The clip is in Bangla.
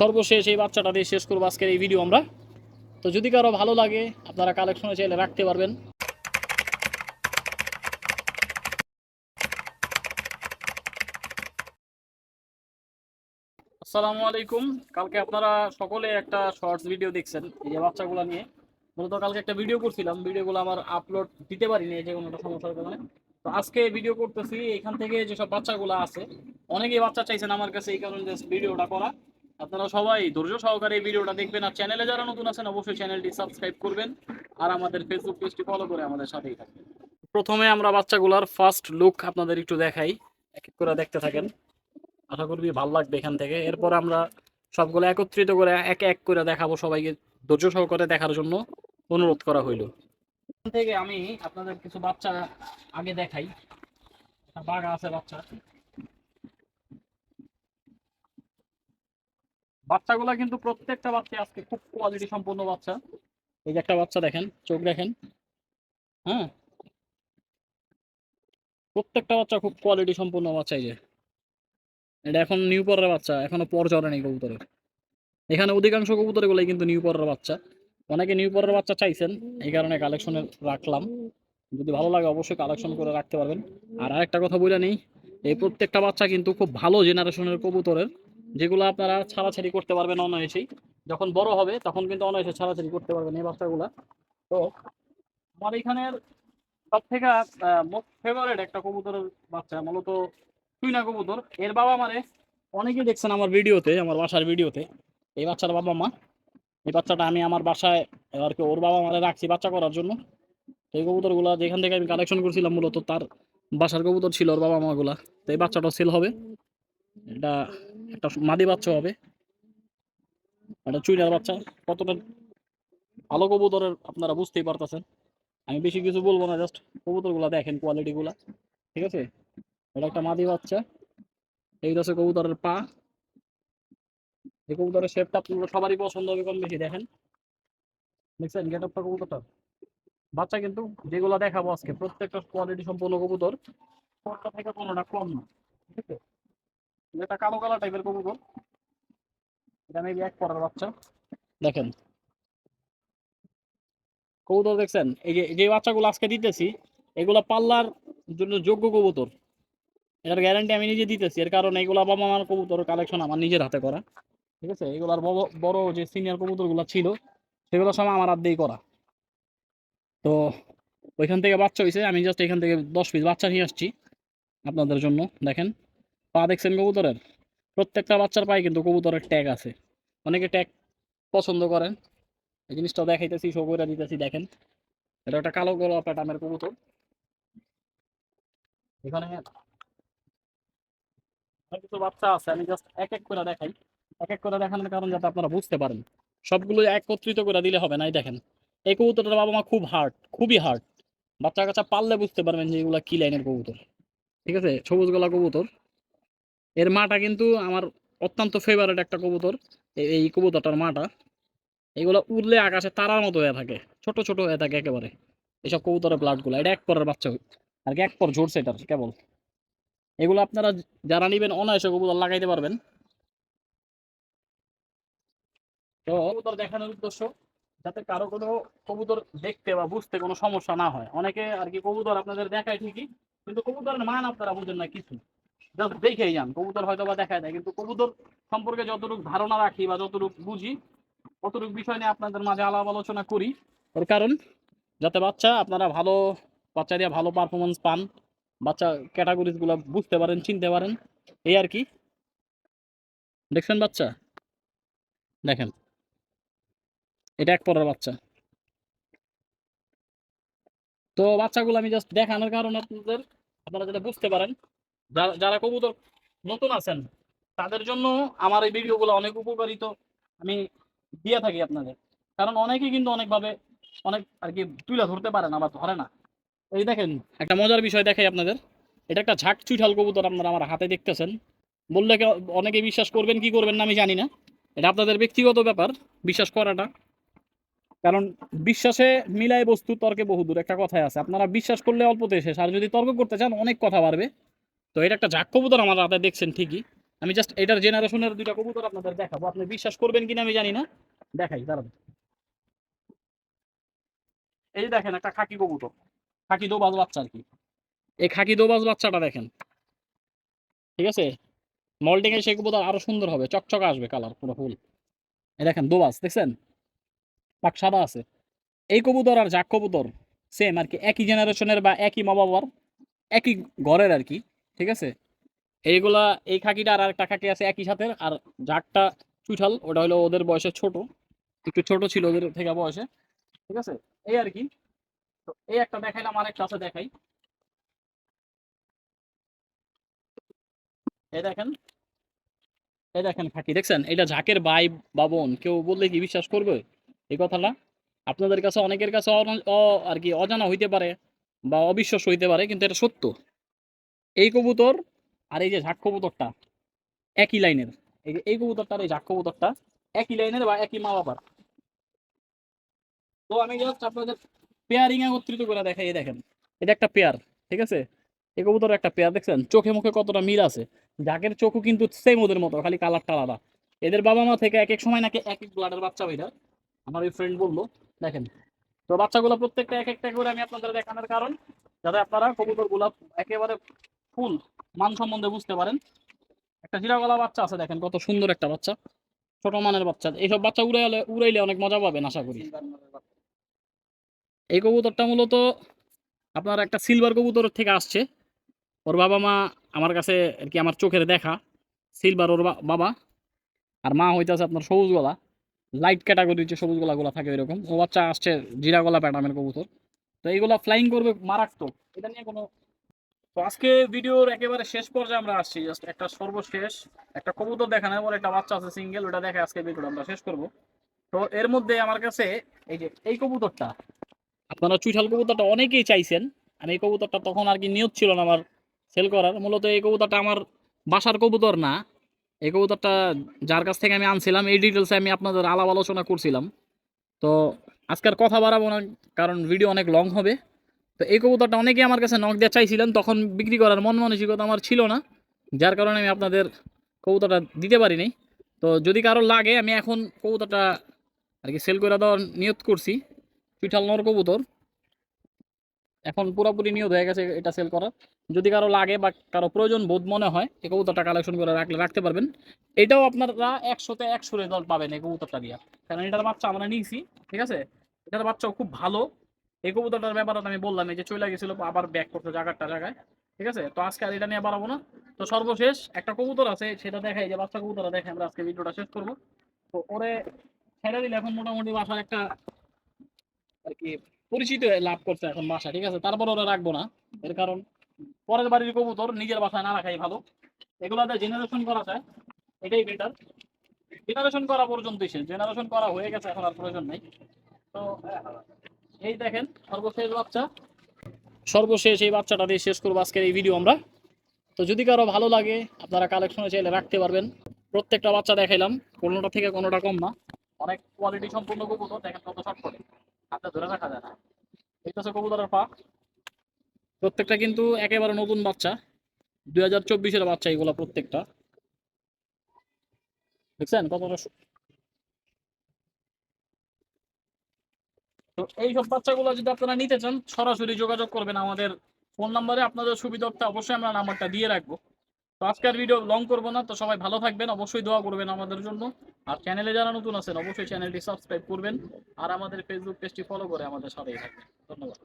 সর্বশেষ এই বাচ্চাটা দিয়ে শেষ করব আজকের এই ভিডিও আমরা। তো যদি কারও ভালো লাগে, আপনারা কালেকশনে চাইলে রাখতে পারবেন। আসসালামু আলাইকুম। কালকে আপনারা সকলে একটা শর্টস ভিডিও দেখছেন, এই যে বাচ্চাগুলো নিয়ে। মূলত কালকে একটা ভিডিও করছিলাম ভিডিওগুলো আমার আপলোড দিতে পারিনি যে কোনো একটা সমস্যার কারণে। তো আজকে ভিডিও করতেছি, এখান থেকে যেসব বাচ্চাগুলো আছে, অনেকেই বাচ্চা চাইছেন আমার কাছে এই কারণে ভিডিওটা করা। আপনারা সবাই ধৈর্য সহকারে এই ভিডিওটা দেখবেন আর চ্যানেলে যারা নতুন আছেন, অবশ্যই চ্যানেলটি সাবস্ক্রাইব করবেন আর আমাদের ফেসবুক পেজটি ফলো করে আমাদের সাথেই থাকবেন। প্রথমে আমরা বাচ্চাগুলোর ফার্স্ট লুক আপনাদের একটু দেখাই। এক এক করে দেখতে থাকেন। আশা করবি ভালো লাগবে এখান থেকে। এরপর আমরা সবগুলো একত্রিত করে এক এক করে দেখাবো সবাইকে ধৈর্য সহকারে দেখার জন্য অনুরোধ করা হইল। থেকে আমি আপনাদের কিছু বাচ্চা আগে দেখাই। বাঘা আছে বাচ্চা। বাচ্চাগুলা কিন্তু প্রত্যেকটা বাচ্চা আজকে খুব কোয়ালিটি সম্পন্ন বাচ্চা। এই যে একটা বাচ্চা দেখেন, চোখ দেখেন। হ্যাঁ? প্রত্যেকটা বাচ্চা খুব কোয়ালিটি সম্পন্ন বাচ্চা এই যে। এটা এখন নিউ পরের বাচ্চা, এখনও পর চড়ে নেই কবুতরের। এখানে অধিকাংশ কবুতর গুলাই কিন্তু নিউ পরের বাচ্চা। অনেকে নিউ পরের বাচ্চা চাইছেন, এই কারণে কালেকশনে রাখলাম। যদি ভালো লাগে অবশ্যই কালেকশন করে রাখতে পারবেন। আর আরেকটা কথা বলে নেই, এই প্রত্যেকটা বাচ্চা কিন্তু খুব ভালো জেনারেশনের কবুতরের। যেগুলো আপনারা ছাড়াছাড়ি করতে পারবেন অনায়াসেই। যখন বড় হবে, তখন কিন্তু অনায়াসে ছাড়াছাড়ি করতে পারবেন এই বাচ্চাগুলা। তো আমার এখানের সব থেকে মোস্ট ফেভারিট একটা কবুতরের বাচ্চা, মূলত টুইনা কবুতর। এর বাবা মারে অনেকেই দেখছেন আমার ভিডিওতে, আমার বাসার ভিডিওতে, এই বাচ্চার বাবা মা। এই বাচ্চাটা আমি আমার বাসায় আর কি ওর বাবা মারে রাখছি বাচ্চা করার জন্য। এই কবুতরগুলা যেখান থেকে আমি কালেকশন করছিলাম, মূলত তার বাসার কবুতর ছিল ওর বাবা মাগুলা তো এই বাচ্চাটা সেল হবে। এটা একটা মাদি বাচ্চা হবে। একটা চুইনার বাচ্চা। কতটা ভালো কবুতরের আপনারা বুঝতেই পারতেছেন। আমি বেশি কিছু বলব না জাস্ট কবুতরগুলা দেখেন কোয়ালিটিগুলা ঠিক আছে? এটা একটা মাদি বাচ্চা। এই হচ্ছে কবুতরের পা। এই কবুতরের শেপটা আপনারা সবারই পছন্দ হবে কম বেশি, দেখেন। দেখছেন গেট আপটা কবুতরটা? বাচ্চা কিন্তু যেগুলো দেখাবো আজকে, প্রত্যেকটা কোয়ালিটি সম্পূর্ণ কবুতর থেকে কোনোটা কম না। ঠিক আছে? এটা কালো কালো টাইপের কবুতর এটা মেবি এক পরের বাচ্চা। দেখেন। কবুতর দেখছেন? এই যে যে বাচ্চাগুলো আজকে দিতেছি, এগুলো পাল্লার জন্য যোগ্য কবুতর। এটার গ্যারান্টি আমি নিজে দিতেছি। এর কারণে এগুলো বাবা মার কবুতর কালেকশন আমার নিজের হাতে করা। ঠিক আছে? এগুলার বড় বড় যে সিনিয়র কবুতরগুলো ছিল, সেগুলো সব আমার হাত দিয়েই করা। তো ওইখান থেকে বাচ্চা হয়েছে আমি জাস্ট এখান থেকে দশ পিস বাচ্চা নিয়ে আসছি আপনাদের জন্য। দেখেন। পা দেখছেন কবুতরের? প্রত্যেকটা বাচ্চার পায়ে কিন্তু কবুতরের ট্যাগ আছে। অনেকে ট্যাগ পছন্দ করেন। এই জিনিসটা দেখাইতেছি শো করে দিতেছি, দেখেন। এটা একটা কালো গোলা প্যাটার্নের কবুতর। এখানে কিছু বাচ্চা আছে, আমি জাস্ট এক এক করে দেখাই। এক এক করে দেখানোর কারণ যাতে আপনারা বুঝতে পারেন। সবগুলো একত্রিত করে দিলে হবে না দেখেন। এই কবুতরটার বাবা মা খুব হার্ড খুবই হার্ড বাচ্চা কাচ্চা পারলে বুঝতে পারবেন যে এগুলা কি লাইনের কবুতর। ঠিক আছে? সবুজ গলা কবুতর। এর মাটা কিন্তু আমার অত্যন্ত ফেভারিট একটা কবুতর এই কবুতরটার মাটা। এগুলো উড়লে আকাশে তারার মতো হয়ে থাকে, ছোট ছোট হয়ে থাকে একেবারে। এইসব কবুতরের ব্লাডগুলো এটা এক পরের বাচ্চা আর কি এক পর ঝরছে এটার, কেবল। এগুলো আপনারা যারা নিবেন, অনায়াসে কবুতর লাগাইতে পারবেন। তো কবুতর দেখানোর উদ্দেশ্য, যাতে কারও কোনো কবুতর দেখতে বা বুঝতে কোনো সমস্যা না হয়। অনেকে আর কি কবুতর আপনাদের দেখায় ঠিকই, কিন্তু কবুতরের মান আপনারা বুঝেন না কিছু। জাস্ট দেখেই যান। কবুতর হয়তো বা দেখায় দেয়, কিন্তু কবুতর সম্পর্কে যতটুকু ধারণা রাখি বা যতটুকু বুঝি, অতটুকু বিষয় নিয়ে আপনাদের মাঝে আলাপ আলোচনা করি। এর কারণ, যাতে বাচ্চা, আপনারা ভালো, বাচ্চা দিয়ে ভালো পারফরমেন্স পান, বাচ্চা ক্যাটাগরিজগুলো বুঝতে পারেন, চিনতে পারেন, এই আর কি। দেখছেন বাচ্চা? দেখেন। এটা এক পরের বাচ্চা। তো বাচ্চাগুলো আমি জাস্ট দেখানোর কারণে আপনাদের, আপনারা যাতে বুঝতে পারেন যারা কবুতর নতুন আছেন, তাদের জন্য আমার এই ভিডিওগুলো অনেক উপকারিত। আমি দিয়ে থাকি আপনাদের। কারণ অনেকে কিন্তু অনেকভাবে অনেক আর কি তুলে ধরতে পারে না বা ধরে না। এই দেখেন, একটা মজার বিষয় দেখাই আপনাদের। এটা একটা ঝাঁক চুইঠাল কবুতর আপনারা আমার হাতে দেখতেছেন। বললে অনেকে বিশ্বাস করবেন কি করবেন না আমি জানি না। এটা আপনাদের ব্যক্তিগত ব্যাপার, বিশ্বাস করাটা। কারণ বিশ্বাসে মিলায় বস্তু তর্কে বহুদূর, একটা কথাই আছে। আপনারা বিশ্বাস করলে অল্পতে শেষ। আর যদি তর্ক করতে চান, অনেক কথা বাড়বে। তো এটা একটা ঝাঁক কবুতর আমার হাতে দেখছেন ঠিকই। আমি জাস্ট এটার জেনারেশনের দুইটা কবুতর আপনাদের দেখাবো। আপনি বিশ্বাস করবেন কিনা আমি জানি না। দেখাই, দাঁড়ান। এই যে দেখেন একটা খাকি কবুতর। খাকি দোবাজ বাচ্চা আর কি। এই খাকি দোবাজ বাচ্চাটা দেখেন। ঠিক আছে? মল্টিং এর সেই কবুতর আরও সুন্দর হবে। চকচক আসবে কালার পুরো ফুল। এই দেখেন দোবাজ, দেখছেন? পাক সাদা আছে। এই কবুতর আর জাক কবুতর সেম আর কি। একই জেনারেশনের বা একই মা বাবার একই ঘরের আর কি। ঠিক আছে? এইগুলা, এই খাকিটা আর একটা খাকি আছে একই সাথে আর জাকটা চুঠাল, ওটা হলো ওদের বয়সে ছোট। একটু ছোট ছিল ওদের থেকে বয়সে। ঠিক আছে? এই আর কি। তো এই একটা দেখাইলাম আর একটা আছে দেখাই। এই দেখেন। এই দেখেন খাকি, দেখছেন? এটা ঝাঁকের বাই বাবন কেউ বললে কি বিশ্বাস করবে? এই কথাটা? আপনাদের কাছে, অনেকের কাছে আর কি অজানা হইতে পারে বা অবিশ্বাস হইতে পারে, কিন্তু এটা সত্য। এই কবুতর আর এই যে ঝাঁক কবুতরটা, একই লাইনের। এই যে এই কবুতরটা আর এই ঝাঁক কবুতরটা একই লাইনের বা একই মা বাবার। তো আমি জাস্ট আপনাদের পেয়ারিং একত্রিত করে দেখাই, এই দেখেন, এটা একটা পেয়ার ঠিক আছে? এই কবুতর একটা পেয়ার দেখছেন? চোখে মুখে কতটা মিল আছে। জাকের চোখও কিন্তু সেম ওদের মতো, খালি কালারটা আলাদা। এদের বাবা মা থেকে এক এক সময় নাকি এক এক ব্লাডের বাচ্চা হইটা আমার ওই ফ্রেন্ড বলল, দেখেন? তো বাচ্চাগুলো প্রত্যেকটা এক একটা করে আমি আপনাদের দেখানোর কারণ, যাতে আপনারা কবুতরগুলো একেবারে ফুল, মান সম্বন্ধে বুঝতে পারেন। একটা জিরাগলা বাচ্চা আছে দেখেন, কত সুন্দর একটা বাচ্চা। ছোট মানের বাচ্চা। এইসব বাচ্চা উড়াইলে উড়াইলে অনেক মজা পাবেন, আশা করি। এই কবুতরটা মূলত আপনার একটা সিলভার কবুতর থেকে আসছে। ওর বাবা মা আমার কাছে আর কি আমার চোখের দেখা। সিলভার ওর বাবা। আর মা হইতেছে আপনার সবুজ গলা লাইট ক্যাটাগরির যে সবুজ গলাগুলো থাকে এরকম ও বাচ্চা আসছে জিরা গলা প্যাটামের কবুতর। তো এইগুলা ফ্লাইং করবে মারাত্মক। এটা নিয়ে কোনো তো আজকে ভিডিওর একেবারে শেষ পর্যায়ে আমরা আসছি জাস্ট একটা সর্বশেষ, একটা কবুতর দেখানোর পর একটা বাচ্চা আছে সিঙ্গেল ওটা দেখে আজকে ভিডিওটা আমরা শেষ করব। তো এর মধ্যে আমার কাছে এই যে, এই কবুতরটা, আপনারা চুইঠাল কবুতরটা অনেকেই চাইছেন আমি এই কবুতরটা তখন আর কি নিয়ত ছিল না আমার সেল করার। মূলত এই কবুতরটা আমার বাসার কবুতর না, এই কবুতরটা যার কাছ থেকে আমি আনছিলাম, এই ডিটেলসে আমি আপনাদের আলাপ আলোচনা করছিলাম। তো আজকের কথা বাড়াবো না, কারণ ভিডিও অনেক লং হবে। তো এই কবুতরটা অনেকেই আমার কাছে নখ দেওয়া চাইছিলেন, তখন বিক্রি করার মন মানসিকতা আমার ছিল না, যার কারণে আমি আপনাদের কবুতরটা দিতে পারিনি। তো যদি কারও লাগে, আমি এখন কবুতরটা আর কি সেল করে দেওয়ার নিয়ত করছি, পিঠাল নর কবুতর। এখন পুরোপুরি নিয়ত হয়ে গেছে এটা সেল করার। যদি কারও লাগে বা কারও প্রয়োজন বোধ মনে হয়, এই কবুতরটা কালেকশন করে রাখলে, রাখতে পারবেন। এটাও আপনারা একশোতে একশো রেজাল্ট পাবেন এই কবুতরটা দিয়ে। কারণ এটার বাচ্চা আমরা নিয়েছি, ঠিক আছে? এটার বাচ্চাও খুব ভালো এই কবুতরটার ব্যাপারে আমি বললাম, এই যে চলে গেছিল, আবার ব্যাক করতে জায়গাটা জায়গায়, ঠিক আছে? তো আজকে আর এটা নিয়ে বাড়াবো না। তো সর্বশেষ একটা কবুতর আছে, সেটা দেখাই, যে বাচ্চা কবুতরটা দেখে আমরা আজকে ভিডিওটা শেষ করব। তো ওরে ছেড়ে দিলে এখন মোটামুটি বাসার একটা আর কি পরিচিত লাভ করছে এখন বাসা ঠিক আছে? তারপর ওরা রাখব না। এর কারণ পরের বাড়ির কবুতর নিজের বাসায় না রাখাই ভালো। এগুলাতে জেনারেশন করা যায়, এটাই বেটার জেনারেশন করা পর্যন্তই শেষ। জেনারেশন করা হয়ে গেছে, এখন আর প্রয়োজন নেই। তো এই দেখেন, সর্বশেষ বাচ্চা। সর্বশেষ এই বাচ্চাটা দিয়ে শেষ করব আজকের এই ভিডিও আমরা। তো যদি কারও ভালো লাগে, আপনারা কালেকশনে চাইলে রাখতে পারবেন। প্রত্যেকটা বাচ্চা দেখাইলাম, কোনোটা থেকে কোনোটা কম না। অনেক কোয়ালিটি সম্পূর্ণ কবুতর, দেখেন কত শর্ট করে। হাতে ধরে রাখা যায় না। এটা হচ্ছে কবুতরের পা। প্রত্যেকটা কিন্তু একেবারে নতুন বাচ্চা। দুই হাজার চব্বিশের বাচ্চা এগুলো প্রত্যেকটা। দেখছেন কতটা তো এইসব বাচ্চাগুলো যদি আপনারা নিতে চান, সরাসরি যোগাযোগ করবেন আমাদের ফোন নাম্বারে। আপনাদের সুবিধার্থে অবশ্যই আমরা নাম্বারটা দিয়ে রাখব। তো আজকের ভিডিও লং করব না, তো সবাই ভালো থাকবেন, অবশ্যই দোয়া করবেন আমাদের জন্য। আর চ্যানেলে যারা নতুন আছেন, অবশ্যই চ্যানেলটি সাবস্ক্রাইব করবেন। আর আমাদের ফেসবুক পেজটি ফলো করে আমাদের সাথেই থাকবেন। ধন্যবাদ।